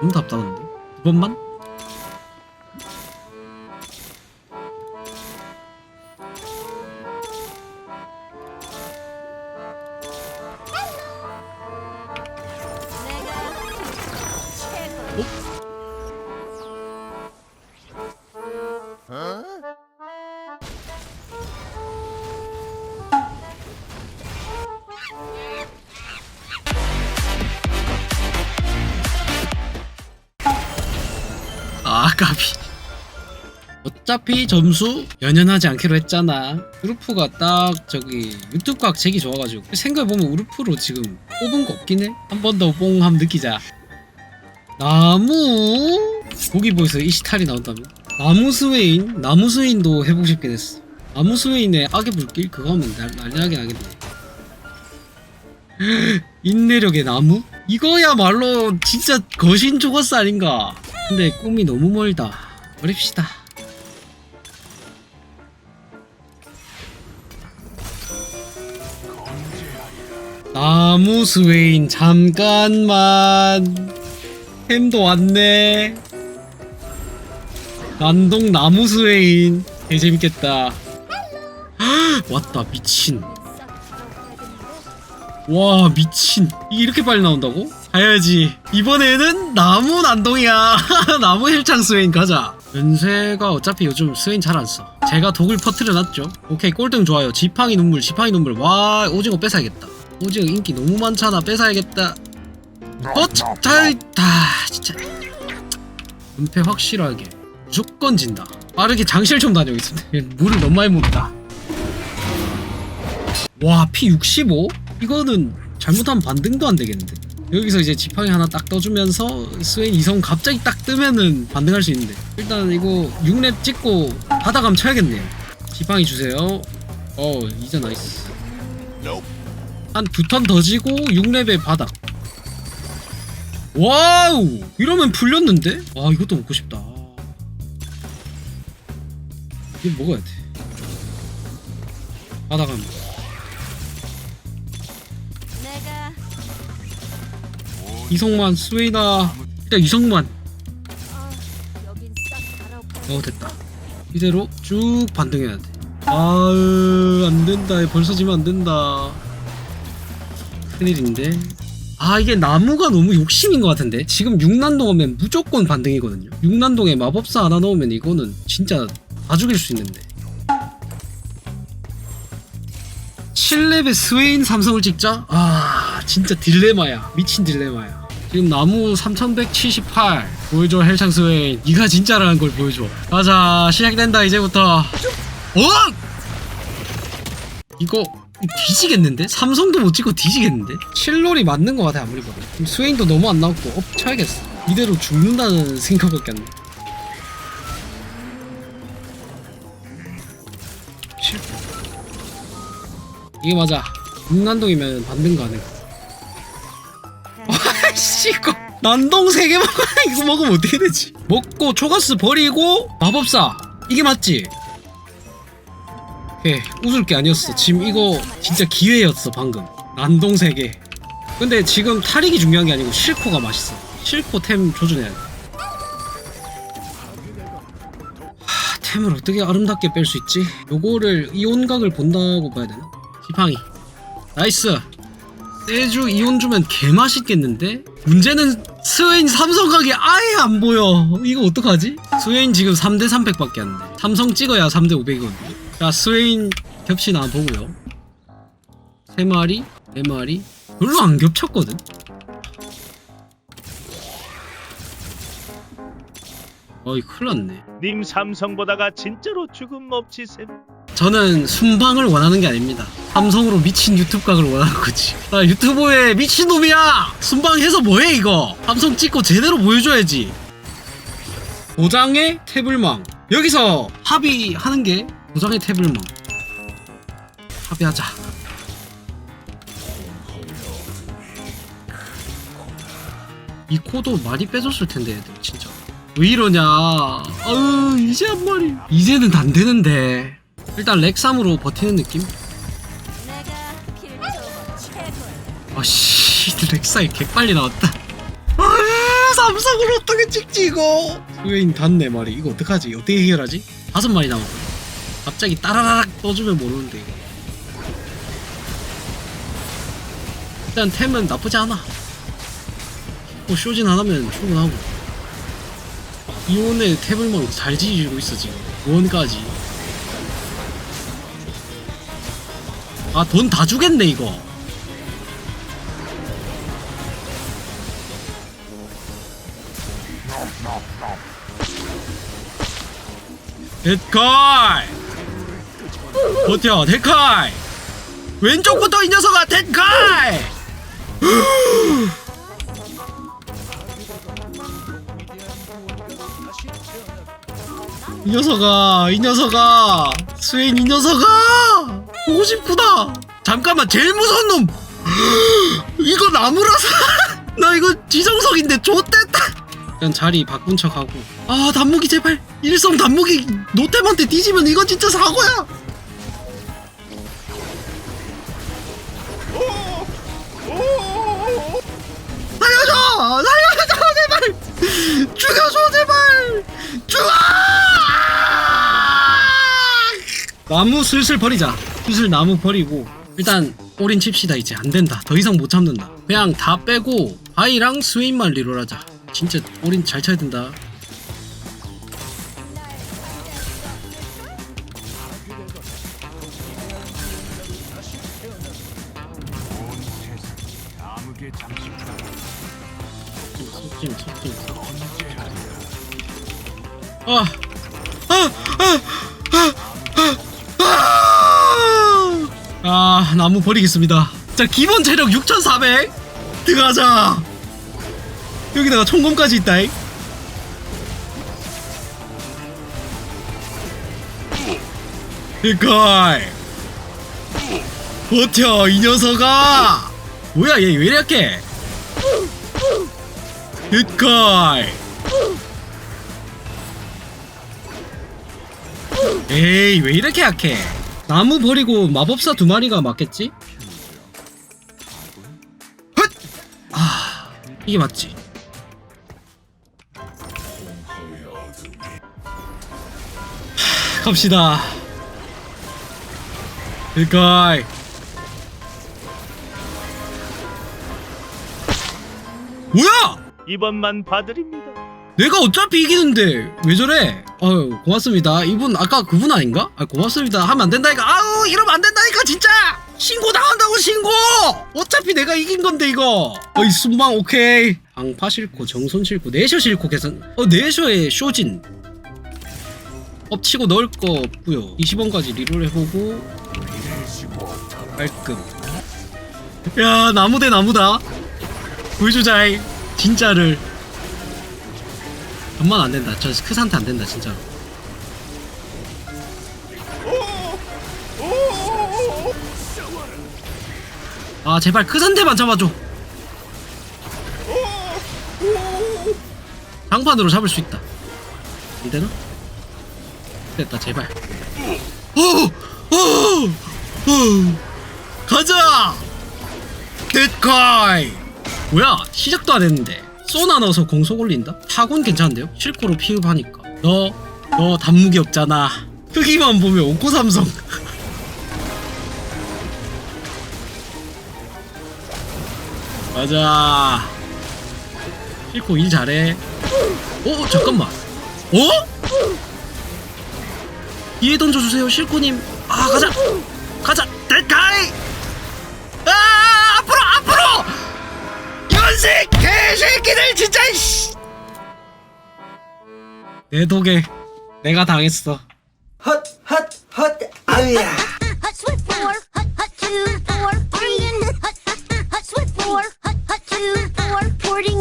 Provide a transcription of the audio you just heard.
너무 답답한데 두 번만? 까비 어차피 점수 연연하지 않기로 했잖아. 우르프가 딱 저기 유튜브 각 제기 좋아가지고. 생각해보면 우르프로 지금 뽑은 거 없긴 해한 번 더 뽕함 느끼자. 나무. 고기보에서 이시탈이 나온다면 나무 스웨인. 나무 스웨인도 해보고 싶긴 했어. 나무 스웨인의 악의 불길? 그거 하면 날, 난리나게 나겠네 인내력의 나무? 이거야말로 진짜 거신 조거스 아닌가 근데 꿈이 너무 멀다. 버립시다. 나무 스웨인 잠깐만. 햄도 왔네. 난동 나무 스웨인. 개 재밌겠다. 왔다 미친 와 미친. 이게 이렇게 빨리 나온다고? 가야지. 이번에는 나무 난동이야. 나무 헬창 스웨인 가자. 연세가 어차피 요즘 스웨인 잘 안써. 제가 독을 퍼트려놨죠. 오케이 꼴등 좋아요. 지팡이 눈물 지팡이 눈물. 와 오징어 뺏어야겠다. 오징어 인기 너무 많잖아. 뺏어야겠다. 어? 잘, 다 진짜. 은폐 확실하게. 무조건 진다. 빠르게 장실 좀 다녀오겠습니다. 물을 너무 많이 먹다. 와, P65? 이거는 잘못하면 반등도 안 되겠는데. 여기서 이제 지팡이 하나 딱 떠주면서 스웨인 이성 갑자기 딱 뜨면은 반등할 수 있는데. 일단 이거 6렙 찍고 바다감 쳐야겠네요. 지팡이 주세요. 어, 이제 나이스. 한 두 턴 더 지고 6렙에 바닥. 와우! 이러면 풀렸는데? 와, 이것도 먹고 싶다. 이거 먹어야 돼. 바다감. 이성만 스웨이나 일단 이성만. 어. 어 됐다. 이대로 쭉 반등해야 돼. 아으 안된다. 벌써 지면 안된다. 큰일인데. 아 이게 나무가 너무 욕심인 것 같은데? 지금 6난동 오면 무조건 반등이거든요. 6난동에 마법사 하나 넣으면 이거는 진짜 다 죽일 수 있는데 7렙의 스웨인 삼성을 찍자? 아 진짜 딜레마야 미친 딜레마야 지금 나무 3178 보여줘 헬창 스웨인 네가 진짜라는 걸 보여줘 가자 시작된다 이제부터 어? 이거 뒤지겠는데? 삼성도 못 찍고 뒤지겠는데? 칠롤이 맞는 것 같아 아무리 봐도 스웨인도 너무 안 나왔고 업 쳐야겠어 이대로 죽는다는 생각밖에 안나 이게 맞아. 육난동이면 반등 가능 아이씨 이거 난동 3개 먹어 이거 먹으면 어떻게 되지? 먹고 초가스 버리고 마법사. 이게 맞지? 오케이. 웃을 게 아니었어. 지금 이거 진짜 기회였어 방금. 난동 3개. 근데 지금 탈익이 중요한 게 아니고 실코가 맛있어. 실코 템 조준해야 돼. 하, 템을 어떻게 아름답게 뺄 수 있지? 요거를 이 온각을 본다고 봐야 되나? 지팡이 나이스 세주 이온 주면 개맛있겠는데? 문제는 스웨인 삼성각이 아예 안 보여 이거 어떡하지? 스웨인 지금 3대 300밖에 안돼 삼성 찍어야 3대 500이거든요 자 스웨인 겹치나 보고요 3마리 4마리 별로 안 겹쳤거든 어이 큰일났네 님 삼성보다가 진짜로 죽음 없지셈. 저는 순방을 원하는 게 아닙니다. 삼성으로 미친 유튜브 각을 원하는 거지. 나 유튜브에 미친놈이야! 순방해서 뭐해, 이거? 삼성 찍고 제대로 보여줘야지. 도장의 태블망. 여기서 합의하는 게 도장의 태블망. 합의하자. 이 코도 많이 빼줬을 텐데, 애들, 진짜. 왜 이러냐. 아유, 이제 한 마리. 이제는 안 되는데. 일단 렉삼으로 버티는 느낌? 씨 렉사이 개빨리 나왔다. 아 삼성을 어떻게 찍지 이거? 스웨인 닿네 말이 이거 어떡하지? 어떻게 해결하지? 다섯 마리 남았어 갑자기 따라라락 떠주면 모르는데 이거. 일단 템은 나쁘지 않아. 뭐 쇼진 하나면 충분하고. 이온의 탭을만 잘 지지고 있어 지금. 원까지. 아 돈 다 주겠네 이거 데카이. 버텨 데카이. 왼쪽부터 이 녀석아 데카이. 이 녀석아 이 녀석아. 스웨인 이 녀석아. 보고 싶구나. 잠깐만 제일 무서운 놈. 이거 나무라서 나 이거 지정석인데 좆됐다 일단 자리 바꾼 척하고. 아 단무기 제발. 일성 단무기 노템한테 뒤지면 이거 진짜 사고야. 살려줘! 살려줘 제발! 죽여줘 제발! 죽어! 나무 슬슬 버리자. 슬슬 나무 버리고. 일단 올인 칩시다 이제. 안된다. 더 이상 못 참는다. 그냥 다 빼고 바이랑 스웨인만 리롤하자 진짜 올인 잘 쳐야 된다 아! 아! 아! 아! 아! 아 나무 버리겠습니다 자 기본 체력 6400 들어가자 여기다가 총검까지 있다잉. 이걸 버텨 이 녀석아. 뭐야 얘 왜 이렇게? 이걸 에이 왜 이렇게 약해? 나무 버리고 마법사 두 마리가 맞겠지? 헛! 아 이게 맞지 갑시다 이걸 뭐야 이번만 봐드립니다. 내가 어차피 이기는데 왜 저래? 아유 고맙습니다. 이분 아까 그분 아닌가? 아 고맙습니다. 하면 안 된다니까. 아우 이러면 안 된다니까 진짜. 신고 당한다고 신고. 어차피 내가 이긴 건데 이거. 어이 순방 오케이. 방파 싫고 정손 싫고 내쇼 싫고 개선. 어 내쇼에 쇼진. 엎치고 넣을 거 없고요. 20원까지 리롤 해보고 깔끔. 야 나무 대 나무다. 보여주자이 진짜를. 전만 안 된다. 저 크산테 안 된다 진짜로. 아 제발 크산테만 잡아줘. 장판으로 잡을 수 있다. 안 되나? 됐다 제발. 오, 오, 오, 가자. 데카이. 뭐야 시작도 안 했는데. 쏘나 넣어서 공속 올린다? 타곤 괜찮은데요? 실코로 피흡하니까 너, 너 단무기 없잖아 크기만 보면 오코 삼성 맞아 실코 일 잘해 어? 잠깐만 어? 이해 던져주세요 실코님 아 가자 가자 델카이 아 앞으로 앞으로 연식 개새끼들 진짜 씨. 내 독에 내가 당했어 헛 헛 헛 아우야